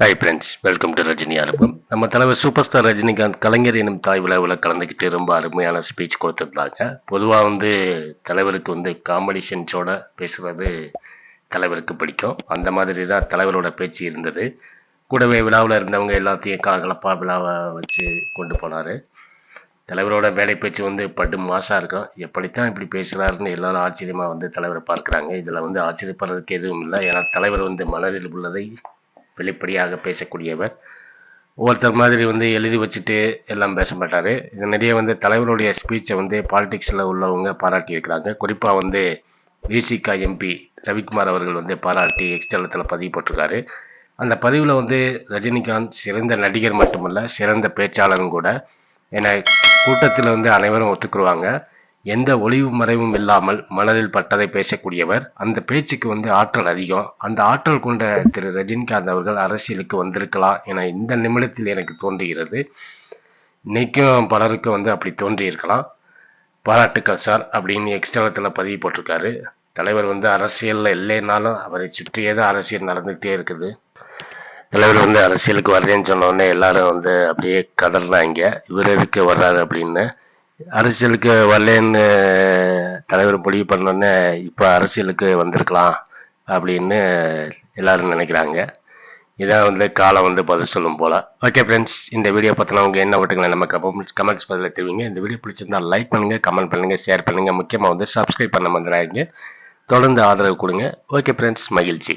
Hi friends welcome to Rajini album நம்ம தலைவர் super star Rajinikanth கலைஞர் எனும் தாய் விழாவில் கலந்துக்கிட்டு ரொம்ப அருமையான ஸ்பீச் கொடுத்துருந்தாங்க. பொதுவாக வந்து தலைவருக்கு வந்து காமெடி சென்ஸோட பேசுகிறது தலைவருக்கு பிடிக்கும். அந்த மாதிரி தான் தலைவரோட பேச்சு இருந்தது. கூடவே விழாவில் இருந்தவங்க எல்லாத்தையும் கலகலப்பாக விழாவை வச்சு கொண்டு போனார். தலைவரோட வேலை பேச்சு வந்து படு மாசாக இருக்கும். எப்படித்தான் இப்படி பேசுகிறாருன்னு எல்லாரும் ஆச்சரியமாக வந்து தலைவரை பார்க்குறாங்க. இதில் வந்து ஆச்சரியப்படுறதுக்கு எதுவும் இல்லை. ஏன்னா தலைவர் வந்து மனதில் உள்ளதை வெளிப்படையாக பேசக்கூடியவர். ஒவ்வொருத்தர் மாதிரி வந்து எழுதி வச்சுட்டு எல்லாம் பேச மாட்டார். இது நிறைய வந்து தலைவருடைய ஸ்பீச்சை வந்து பாலிடிக்ஸில் உள்ளவங்க பாராட்டியிருக்கிறாங்க குறிப்பாக வந்து விசிகா எம்பி ரவிக்குமார் அவர்கள் வந்து பாராட்டி எக்ஸ்டலத்தில் பதிவு போட்டிருக்காரு. அந்த பதிவில் வந்து ரஜினிகாந்த் சிறந்த நடிகர் மட்டுமல்ல சிறந்த பேச்சாளரும் கூட. ஏன்னா கூட்டத்தில் வந்து அனைவரும் ஒத்துக்குருவாங்க. எந்த ஒளிவு மறைவும் இல்லாமல் மனதில் பட்டதை பேசக்கூடியவர். அந்த பேச்சுக்கு வந்து ஆற்றல் அதிகம். அந்த ஆற்றல் கொண்ட திரு ரஜினிகாந்த் அவர்கள் அரசியலுக்கு வந்திருக்கலாம் என இந்த நிமிடத்தில் எனக்கு தோன்றுகிறது. இன்னைக்கும் பலருக்கும் வந்து அப்படி தோன்றியிருக்கலாம். பாராட்டுக்கள் சார் அப்படின்னு எக்ஸ்ட்ராத்தில் பதிவு போட்டிருக்காரு. தலைவர் வந்து அரசியலில் இல்லைனாலும் அவரை சுற்றியே தான் அரசியல் நடந்துகிட்டே இருக்குது. தலைவர் வந்து அரசியலுக்கு வர்றேன்னு சொன்னோடனே எல்லாரும் வந்து அப்படியே கதறாங்க. இவர் எதுக்கு வர்றாரு அப்படின்னு அரசியலுக்கு வரலேன்னு தலைவர் முடிவு பண்ணோடனே இப்போ அரசியலுக்கு வந்திருக்கலாம் அப்படின்னு எல்லாரும் நினைக்கிறாங்க. இதான் வந்து காலம் வந்து பதில் சொல்லும் போல். ஓகே ஃப்ரெண்ட்ஸ் இந்த வீடியோ பற்றின உங்கள் என்ன ஓட்டுங்களை நம்ம கமெண்ட்ஸ் கமெண்ட்ஸ் பதில் தெரிவிங்க. இந்த வீடியோ பிடிச்சிருந்தா லைக் பண்ணுங்கள் கமெண்ட் பண்ணுங்கள் ஷேர் பண்ணுங்கள் முக்கியமாக வந்து சப்ஸ்கிரைப் பண்ண வந்துடாதீங்க தொடர்ந்து ஆதரவு கொடுங்க. ஓகே ஃப்ரெண்ட்ஸ் மகிழ்ச்சி.